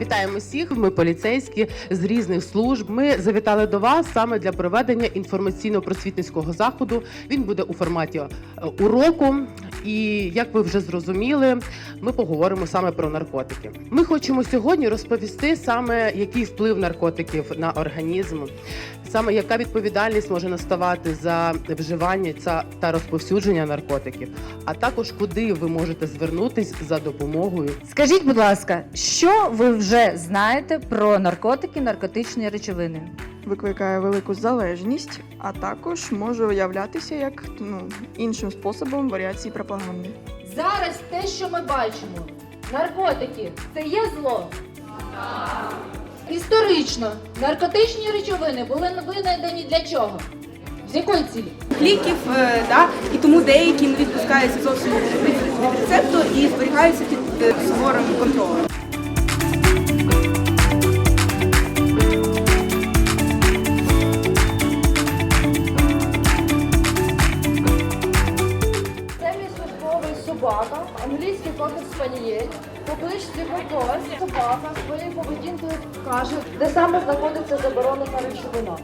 Вітаємо всіх. Ми поліцейські з різних служб. Ми завітали до вас саме для проведення інформаційно-просвітницького заходу. Він буде у форматі е, уроку. І як ви вже зрозуміли, ми поговоримо саме про наркотики. Ми хочемо сьогодні розповісти саме який вплив наркотиків на організм, саме яка відповідальність може наставати за вживання та- розповсюдження наркотиків, а також куди ви можете звернутись за допомогою Скажіть, будь ласка, що ви вже знаєте про наркотики, наркотичні речовини? Викликає велику залежність, а також може уявлятися як ну, іншим способом варіації пропаганди. Зараз те, що ми бачимо, наркотики це є зло. Історично наркотичні речовини були винайдені для чого? З якої цілі? ліків, е, да, і тому деякі не відпускаються зовсім від рецепту і зберігаються під е, суворим контролем. Англійський кокер спанієль. покличте кличці собака своєю поведінкою каже, де саме знаходиться заборонена речовина.